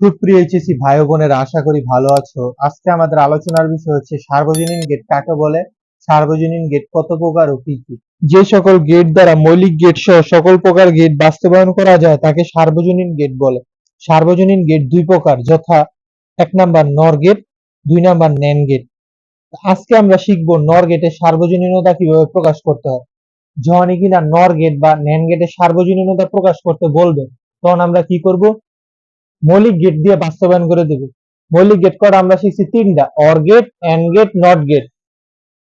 সুপ্রিয় এইচএসসি ভাই বোনেরা আশা করি ভালো আছো। আজকে আমাদের আলোচনার বিষয় হচ্ছে সার্বজনীন গেট কাকে বলে? সার্বজনীন গেট কত প্রকার ও কি কি? যে সকল গেট দ্বারা মৌলিক গেট সহ সকল প্রকার গেট বাস্তবায়ন করা যায়, তাকে সার্বজনীন গেট বলে। সার্বজনীন গেট দুই প্রকার, যথা এক নাম্বার নর গেট দুই নাম্বার ন্যান গেট আজকে আমরা শিখব নর গেটের সার্বজনীনতা কীভাবে প্রকাশ করতে হয়। যখনই কিনা নর গেট বা ন্যান গেটের সার্বজনীনতা প্রকাশ করতে বলবে, তখন আমরা কি করব? মৌলিক গেট দিয়ে বাস্তবায়ন করে দেব। মৌলিক গেট করা আমরা শিখছি তিনটা or gate and gate not gate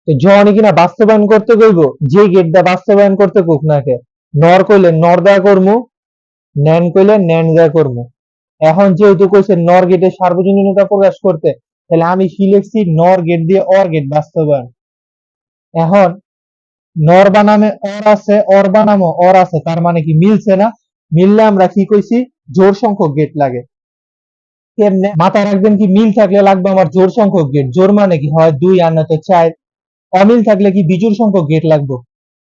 তো যখনই কিনা বাস্তবায়ন করতে কইব, যে গেট দা বাস্তবায়ন করতে কোক নাকে নর কইলে নর দেয়া করমু ন্যান কইলে ন্যান দেয়া করমু। এখন যেহেতু কইছে নর গেটের সার্বজনীনতা প্রকাশ করতে, তাহলে আমি কি লিখছি? নর গেট দিয়ে অর গেট বাস্তবায়ন। এখন নর বানামে অর আছে অর বানামো অর আছে, তার মানে কি মিলছে না? মিললে আমরা কি কইছি? জোর সংখ্যক গেট লাগে। কেমনে? মাথায় রাখবেন কি, মিল থাকলে লাগবে আমার জোর সংখ্যক গেট জোর মানে কি? হয় দুই আর চার। অমিল থাকলে কি বিজুর সংখ্যক গেট লাগবে?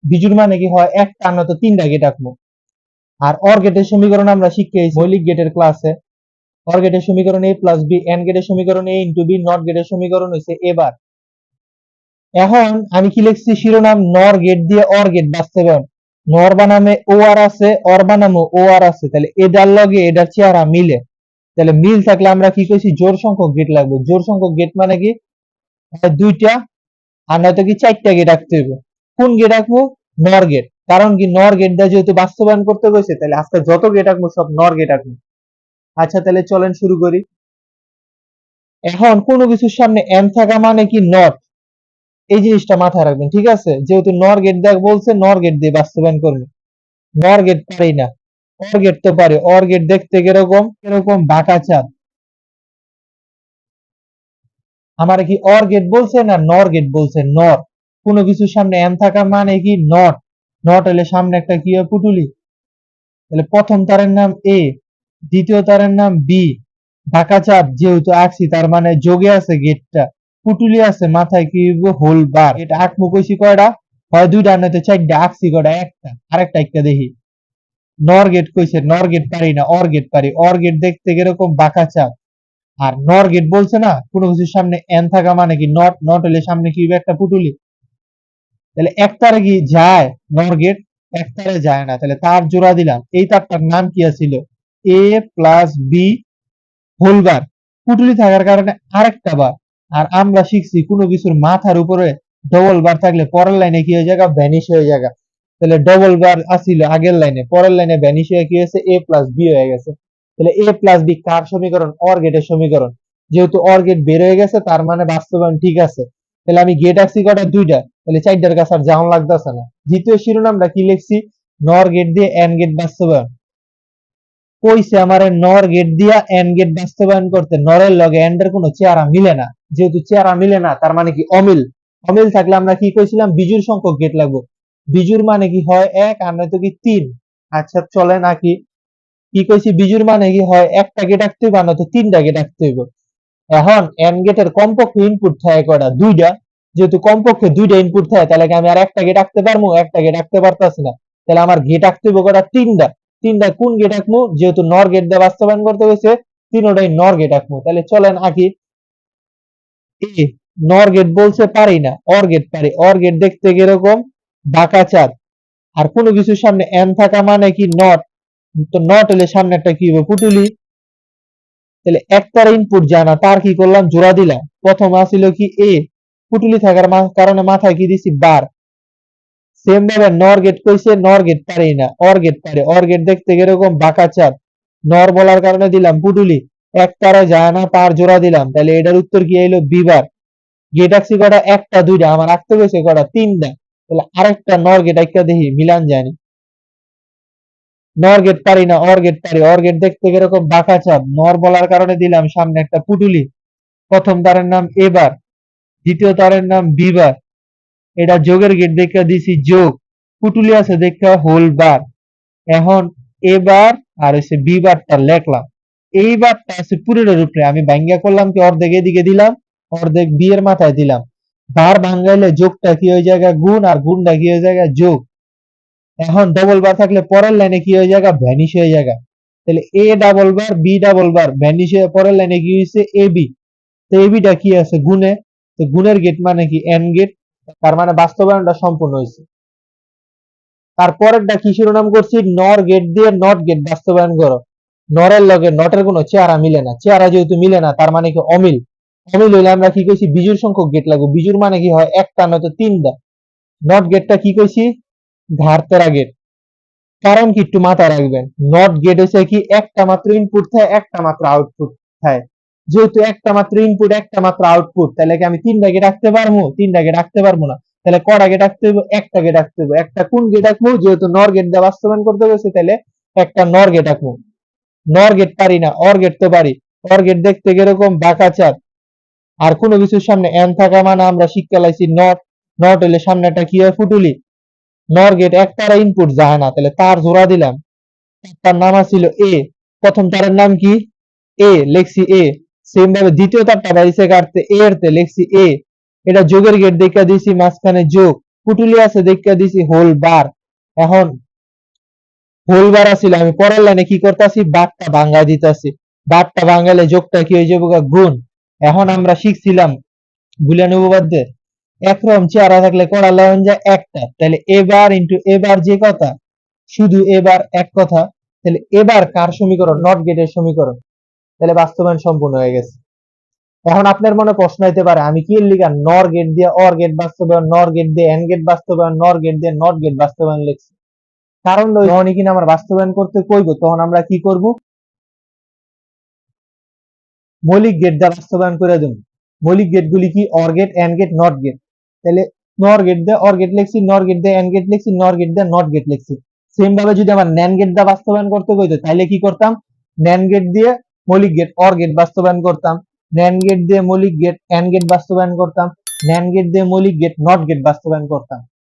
বিজুর মানে কি? হয় একটা আর তিনটা গেট আঁকবো। আর অর গেটের সমীকরণ আমরা শিখে মৌলিক গেটের ক্লাসে অর গেটের সমীকরণ এ প্লাস বি এন গেটের সমীকরণ এ ইন্টু বি নট গেটের সমীকরণ হয়েছে এবার এখন আমি কি লিখছি? শিরোনাম নর গেট দিয়ে অর গেট বাস্তবায়ন নর বানামে ও আর আছে, অর বানামে ও আর আছে। তাহলে এটার লগে এটার চেহারা মিলে। তাহলে মিল থাকলে আমরা কি কইছি? জোর সংখ্যক গেট লাগবে। জোর সংখ্যক গেট মানে কি? দুইটা, আর নয়তো কি চারটা গেট রাখতে হবে কোন গেট রাখব নর গেট কারণ কি নর গেট দিয়ে যেহেতু বাস্তবায়ন করতে গেছে তাহলে আজকে যত গেট রাখব সব নর গেট রাখব আচ্ছা তাহলে চলেন শুরু করি। এখন কোনো কিছুর সামনে এম থাকা মানে কি নট এই জিনিসটা মাথায় রাখবেন, ঠিক আছে? যেহেতু নর গেট দেখ বলছে নর গেট দিয়ে বাস্তবায়ন করবে। নর গেট পারি না। অর গেট তো পারে। অর গেট দেখতে কীরকম? কীরকম? বাঁকা চাঁদ আমার কি অর গেট বলছে না নর গেট বলছে? নর কোনো কিছুর সামনে এম থাকা মানে কি নট নট হলে সামনে একটা কি হয়? পুটুলি। তাহলে প্রথম তারের নাম এ দ্বিতীয় তারের নাম বি বাঁকা চাপ, যেহেতু আঁকছি, তার মানে যোগে আছে গেটটা পুটুলি আছে, মাথায় কি হোল বার? এটা আঁকমু কইছি কয়টা? হয় দুইটা, নয়তো চারটা আঁকছি কয়টা, একটা। আরেকটা, একটা দেখি। নর গেট কইছে, নর গেট পারি না, অর গেট পারি। অর গেট দেখতে কীরকম বাঁকা চাপ। আর নর গেট বলছে না, কোনো কিছুর সামনে এন থাকা মানে কি? নট নট হলে সামনে কি একটা পুটুলি তাহলে এক তারে কি যায় নর গেট? এক তারে যায় না। তাহলে তার জোড়া দিলাম। এই তারটার নাম কি ছিল A plus B whole bar. পুটুলি থাকার কারণে আরেকটা বার। আর আমরা শিখছি কোনো কিছুর মাথার উপরে ডবল বার থাকলে পরের লাইনে কি হয়ে যাবে? ভ্যানিশ হয়ে যাবে। তাহলে ডবল বার আসিল আগের লাইনে পরের লাইনে ভ্যানিশ হয়ে কি হয়েছে? এ প্লাস বি হয়ে গেছে। তাহলে এ প্লাস বি কার সমীকরণ? অর গেটের সমীকরণ। যেহেতু অর গেট বের হয়ে গেছে, তার মানে বাস্তবায়ন ঠিক আছে। তাহলে আমি গেট আসছি কটা? দুইটা। তাহলে চারটার কাছে আর যাওয়ান লাগতেছে না। দ্বিতীয় শিরোনামটা কি লিখছি? নর গেট দিয়ে এন গেট বাস্তবায়ন। কইছে আমার নর গেট দিয়া এন গেট বাস্তবায়ন করতে। নরের লগে এন্ডের কোনো চেহারা মিলে না। যেহেতু চেহারা মিলে না, তার মানে কি অমিল? অমিল থাকলে আমরা কি কইছিলাম? বিজুর সংখ্যক গেট লাগবে। বিজুর মানে কি হয় এক, আর নয়তো কি তিন। আচ্ছা চলে নাকি কি? কইছি? বিজুর মানে কি হয় একটা গেট আঁকতে হইব, আর নয়তো তিনটা গেট আঁকতে হইব। এখন এন গেটের কমপক্ষে ইনপুট থাকে কয়টা? দুইটা। যেহেতু কমপক্ষে দুইটা ইনপুট থাকে, তাহলে কি আমি আর একটা গেট আঁকতে পারব একটা গেট আঁকতে পারতাছি না। তাহলে আমার গেট আঁকতে হইব কয়টা? তিনটা। তিনটা কোন গেট আঁকবো যেহেতু নর গেট দিয়ে বাস্তবায়ন করতে হয়েছে, তিনোটাই নর গেট আঁকবো তাহলে চলেন আঁকি। এ নর গেট বলছে পারি না। অর গেট পারি। অর গেট দেখতে কীরকম? বাঁকা চাঁদ আর কোনো কিছুর সামনে এন থাকা মানে কি? নট তো নট হলে সামনে একটা কি হবে? পুটুলি। তাহলে একটার ইনপুট যায় না তার কি করলাম? জোড়া দিলাম। প্রথম আসিল কি? এ পুটুলি থাকার কারণে মাথায় কি দিছি? বার। সেম ভাবে নর গেট কইছে নর গেট পারি না। অর গেট পারে। অর গেট দেখতে কীরকম? বাঁকা চাঁদ নর বলার কারণে দিলাম পুটুলি। এক তারা যায় না তার জোড়া দিলাম। তাহলে এটার উত্তর কি এলো? বিবার। গেট আঁকছি কটা একটা, দুইটা, আমার আঁকতে গেছে কটা? তিনটা। তাহলে আরেকটা নর গেট একটা দেখি, মিলান জানি নর গেট পারি না অর গেট পারি। অর গেট দেখতে কীরকম বাঁকা চাপ নর বলার কারণে দিলাম সামনে একটা পুটুলি। প্রথম তারের নাম এবার, দ্বিতীয় তারের নাম বিবার। এটা যোগের গেট দেখে দিছি যোগ। পুটুলি আছে দেখে হোল বার এখন এবার আর হচ্ছে বিবারটা লেখলাম। এইবারটা আছে পুরের উপরে আমি ভাঙ্গা করলাম কি অর্ধেক এদিকে দিলাম, অর্ধেক বি এর মাথায় দিলাম। বার ভাঙ্গাইলে যোগটা কি হয়ে জায়গা গুণ আর গুণটা কি হয়ে জায়গা যোগ। এখন ডবল বার থাকলে পরের লাইনে কি হয়ে জায়গা ভ্যানিশ হয়ে জায়গা তাহলে A double bar B double bar vanish হয়ে পরের লাইনে কি হয়েছে? এ বি তো এ বিটা কি আছে? গুণে। তো গুণের গেট মানে কি? এন গেট তার মানে বাস্তবায়নটা সম্পূর্ণ হয়েছে। তারপরেরটা কি শিরোনাম করছি? নর গেট দিয়ে নট গেট বাস্তবায়ন করো। নরের লগে, নটের কোনো চেহারা মিলে না। চেহারা যেহেতু মিলে না, তার মানে কি অমিল? অমিল হইলে আমরা কি কইছি? বিজুর সংখ্যক গেট লাগবে। বিজুর মানে কি হয়? একটা নয়তো তিনটা। নট গেটটা কি কইছি? ঘাড়তেরা গেট কারণ কি? একটু মাথায় রাখবেন। নট গেট হচ্ছে কি? একটা মাত্র ইনপুট থাকে, একটা মাত্র আউটপুট থাকে। যেহেতু একটা মাত্র ইনপুট একটা মাত্র আউটপুট তাহলে কি আমি তিনটা গেট রাখতে পারব? তিনটা গেট রাখতে পারব না। তাহলে কটা গেট রাখতে হইব? একটা গেট রাখতে হইব। একটা কোন গেট রাখব যেহেতু নর গেট দিয়ে বাস্তবায়ন করতে গেছে তাহলে একটা নর গেট রাখব নর গেট পারি না, অর গেট তো পারি। অর গেট দেখতে কীরকম বাঁকা চাপ আর কোনো কিছুর সামনে এন থাকা মানে আমরা শিক্ষা লাইছি নট। নট হইলে সামনে একটা কি হয়? ফুটুলি। নর গেট একটারা ইনপুট যায় না, তাহলে তার জোড়া দিলাম। তার নাম ছিল এ প্রথম তারের নাম কি? এ লেখছি এ সেম ভাবে দ্বিতীয় তারটা বাইসে কাটতে এ তে লেখছি এ এটা যোগের গেট দেখা দিছি, মাঝখানে যোগ। পুটুলি আছে দেখা দিছি হোল বার এখন হোল বার আছিল আমি পরের লাইনে কি করতেছি? বারটা ভাঙ্গা দিতেছি। বারটা ভাঙ্গালে যোগটা কি হয়ে যাবে গুণ। এখন আমরা শিখছিলাম বুলিয়ান উপপাদ্যে একরকম চেহারা থাকলে করা লাগান যায় একটা। তাহলে এবার ইন্টু এবার যে কথা, শুধু এবার এক কথা, তাহলে এবার কার সমীকরণ? নট গেটের সমীকরণ। তাহলে বাস্তবায়ন সম্পূর্ণ হয়ে গেছে। এখন আপনার মনে প্রশ্ন হইতে পারে, আমি কি লিখা নর গেট দিয়ে অর গেট বাস্তবায়ন নর গেট দিয়ে এন গেট বাস্তবায়ন নর গেট দিয়ে নট গেট বাস্তবায়ন লিখছি? কারণ হলো যখনই কিনা আমার বাস্তবায়ন করতে কইব, তখন আমরা কি করব? মৌলিক গেট দ্বারা বাস্তবায়ন করে দেব। মৌলিক গেট গুলি কি? Or gate and gate not gate তাহলে নর গেট দিয়ে অর গেট লিখছি নর গেট দিয়ে এন গেট লিখছি নর গেট দিয়ে নট গেট লিখছি। সেম ভাবে যদি আমার ন্যান গেট দ্বারা বাস্তবায়ন করতে কইতো, তাহলে কি করতাম? ন্যান গেট দিয়ে মৌলিক গেট অর গেট বাস্তবায়ন করতাম। ন্যান গেট দিয়ে মৌলিক গেট এন গেট বাস্তবায়ন করতাম। ন্যান গেট দিয়ে মৌলিক গেট নট গেট বাস্তবায়ন করতাম।